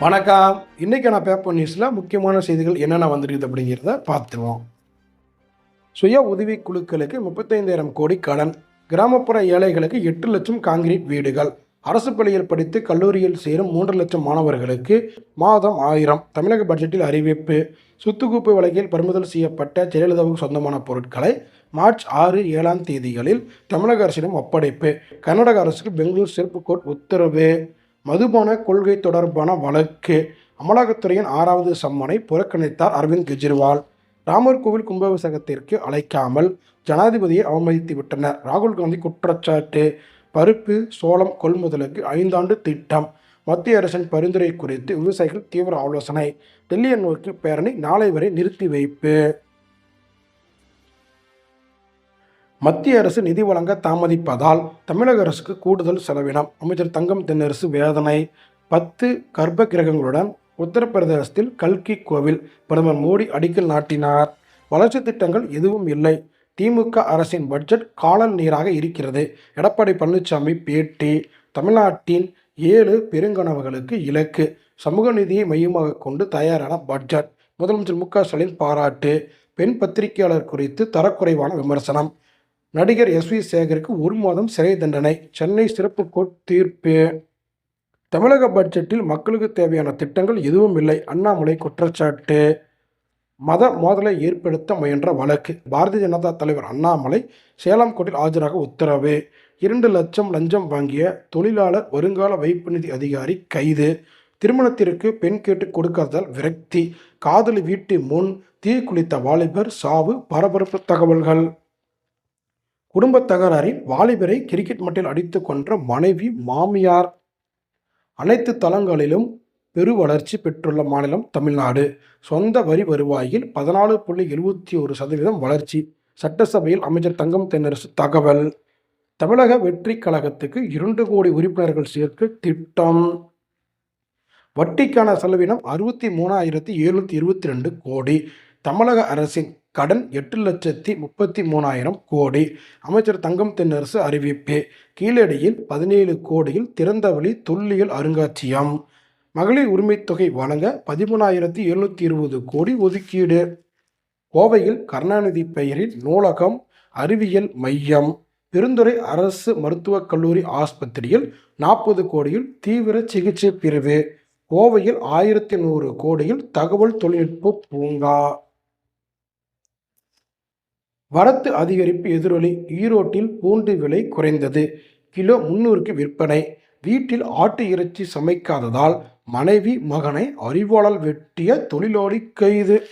வணக்கம். இன்றைக்கி நான் பேப்பர் நியூஸில் முக்கியமான செய்திகள் என்னென்ன வந்திருக்குது அப்படிங்கிறத பார்த்துருவோம். சுய உதவி குழுக்களுக்கு முப்பத்தைந்தாயிரம் கோடி கடன். கிராமப்புற ஏழைகளுக்கு எட்டு லட்சம் காங்கிரீட் வீடுகள். அரசு பள்ளியில் படித்து கல்லூரியில் சேரும் மூன்று லட்சம் மாணவர்களுக்கு மாதம் ஆயிரம். தமிழக பட்ஜெட்டில் அறிவிப்பு. சுத்துக்குப்பு வழக்கில் பறிமுதல் செய்யப்பட்ட ஜெயலலிதாவுக்கு சொந்தமான பொருட்களை மார்ச் ஆறு ஏழாம் தேதிகளில் தமிழக அரசிடம் ஒப்படைப்பு. கர்நாடக அரசுக்கு பெங்களூர் சிறப்பு கோர்ட் உத்தரவு. மதுபான கொள்கை தொடர்பான வழக்கு. அமலாக்கத்துறையின் ஆறாவது சம்மனை புறக்கணித்தார் அரவிந்த் கெஜ்ரிவால். ராமர் கோவில் கும்பாபிஷேகத்திற்கு அழைக்காமல் ஜனாதிபதியை அவமதித்து விட்டனர். ராகுல் காந்தி குற்றச்சாட்டு. பருப்பு சோளம் கொள்முதலுக்கு ஐந்தாண்டு திட்டம். மத்திய அரசின் பரிந்துரை குறித்து விவசாயிகள் தீவிர ஆலோசனை. டெல்லியை நோக்கி பேரணி நாளை வரை நிறுத்தி வைப்பு. மத்திய அரசு நிதி வழங்க தாமதிப்பதால் தமிழக அரசுக்கு கூடுதல் செலவினம். அமைச்சர் தங்கம் தென்னரசு வேதனை. பத்து கர்ப்ப கிரகங்களுடன் உத்தரப்பிரதேசத்தில் கல்கி கோவில் பிரதமர் மோடி அடிக்கல் நாட்டினார். வளர்ச்சி திட்டங்கள் எதுவும் இல்லை. திமுக அரசின் பட்ஜெட் காலல் நீராக இருக்கிறது. எடப்பாடி பழனிசாமி பேட்டி. தமிழ்நாட்டின் ஏழு பெருங்கனவுகளுக்கு இலக்கு. சமூக நிதியை மையமாக கொண்டு தயாரான பட்ஜெட். முதலமைச்சர் மு க ஸ்டாலின் பாராட்டு. பெண் பத்திரிகையாளர் குறித்து தரக்குறைவான விமர்சனம். நடிகர் எஸ் வி சேகருக்கு ஒரு மாதம் சிறை தண்டனை. சென்னை சிறப்பு கோர்ட் தீர்ப்பு. தமிழக பட்ஜெட்டில் மக்களுக்கு தேவையான திட்டங்கள் எதுவும் இல்லை. அண்ணாமலை குற்றச்சாட்டு. மத மோதலை ஏற்படுத்த முயன்ற வழக்கு. பாரதிய ஜனதா தலைவர் அண்ணாமலை சேலம் கோட்டில் ஆஜராக உத்தரவு. இரண்டு லட்சம் லஞ்சம் வாங்கிய தொழிலாளர் வருங்கால வைப்பு நிதி அதிகாரி கைது. திருமணத்திற்கு பெண் கேட்டு கொடுக்காததால் விரக்தி. காதலி வீட்டு முன் தீ குளித்த வாலிபர் சாவு பரபரப்பு தகவல்கள். குடும்பத் தகராறில் வாலிபரை கிரிக்கெட் மட்டில் அடித்து கொன்ற மனைவி மாமியார் அனைத்து தளங்களிலும் பெரு வளர்ச்சி பெற்றுள்ள மாநிலம் தமிழ்நாடு. சொந்த வரி வருவாயில் பதினாலு புள்ளி எழுபத்தி ஒரு சதவீதம் வளர்ச்சி. சட்டசபையில் அமைச்சர் தங்கம் தென்னரசு தகவல். தமிழக வெற்றி கழகத்துக்கு இரண்டு கோடி உறுப்பினர்கள் சேர்க்க திட்டம். வட்டிக்கான செலவினம் அறுபத்தி மூணாயிரத்தி எழுநூற்றி இருபத்தி ரெண்டு கோடி. தமிழக அரசின் கடன் எட்டு லட்சத்தி முப்பத்தி மூணாயிரம் கோடி. அமைச்சர் தங்கம் தென்னரசு அறிவிப்பு. கீழடியில் பதினேழு கோடியில் திறந்தவழி தொல்லியல் அருங்காட்சியகம் மகளிர் உரிமைத்தொகை வழங்க பதிமூணாயிரத்தி எழுநூற்றி இருபது கோடி ஒதுக்கீடு. கோவையில் கருணாநிதி பெயரில் நூலகம் அறிவியல் மையம். பெருந்துறை அரசு மருத்துவக் கல்லூரி ஆஸ்பத்திரியில் நாற்பது கோடியில் தீவிர சிகிச்சை பிரிவு. கோவையில் ஆயிரத்தி நூறு கோடியில் தகவல் தொழில்நுட்ப பூங்கா. வரத்து அதிகரிப்பு எதிரொலி ஈரோட்டில் பூண்டு விலை குறைந்தது. கிலோ முன்னூறுக்கு விற்பனை. வீட்டில் ஆட்டு இறைச்சி சமைக்காததால் மனைவி மகனை அறிவாளால் வெட்டிய தொழிலாளி கைது.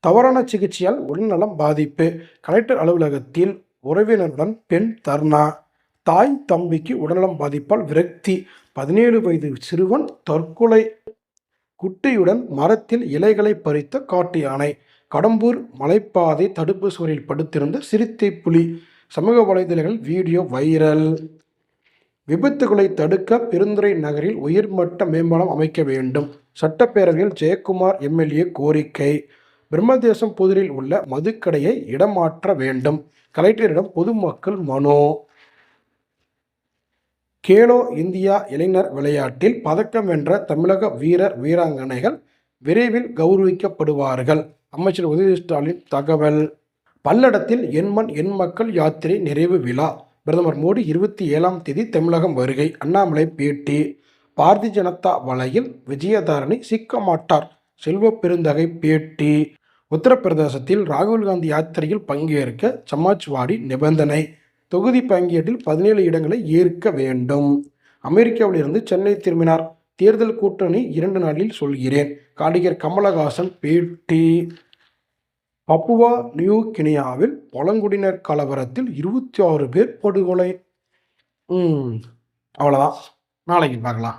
தவறான சிகிச்சையால் உடல்நலம் பாதிப்பு. கலெக்டர் அலுவலகத்தில் உறவினருடன் பெண் தர்ணா. தாய் தம்பிக்கு உடல்நலம் பாதிப்பால் விரக்தி. பதினேழு வயது சிறுவன் தற்கொலை. குட்டியுடன் மரத்தில் இலைகளை பறித்த காட்டு யானை. கடம்பூர் மலைப்பாதை தடுப்பு சுவரில் படுத்திருந்த சிறுத்தை புலி சமூக வலைதளங்கள் வீடியோ வைரல். விபத்துகளை தடுக்க பெருந்துறை நகரில் உயர்மட்ட மேம்பாலம் அமைக்க வேண்டும். சட்டப்பேரவையில் ஜெயக்குமார் எம்எல்ஏ கோரிக்கை. பிரம்மதேசம் புதிரில் உள்ள மதுக்கடையை இடமாற்ற வேண்டும். கலெக்டரிடம் பொதுமக்கள் மனு. கேலோ இந்தியா இளைஞர் விளையாட்டில் பதக்கம் வென்ற தமிழக வீரர் வீராங்கனைகள் விரைவில் கௌரவிக்கப்படுவார்கள். அமைச்சர் உதய ஸ்டாலின் தகவல். பல்லடத்தில் எண்மண் எண் மக்கள் யாத்திரை நிறைவு விழா. பிரதமர் மோடி இருபத்தி ஏழாம் தேதி தமிழகம் வருகை. அண்ணாமலை பேட்டி. பாரதிய ஜனதா வலையில் விஜயதாரணி சிக்க மாட்டார் செல்வ பெருந்தகை பேட்டி. உத்தரப்பிரதேசத்தில் ராகுல் காந்தி யாத்திரையில் பங்கேற்க சமாஜ்வாடி நிபந்தனை. தொகுதி பங்கீட்டில் பதினேழு இடங்களை ஏற்க வேண்டும். அமெரிக்காவிலிருந்து சென்னை திரும்பினார். தேர்தல் கூட்டணி இரண்டு நாளில் சொல்கிறேன். காடிகர் கமலஹாசன் பேட்டி. பப்புவா நியூ கினியாவில் பழங்குடியினர் கலவரத்தில் இருபத்தி ஆறு பேர் படுகொலை. அவ்வளோதான் நாளைக்கு பார்க்கலாம்.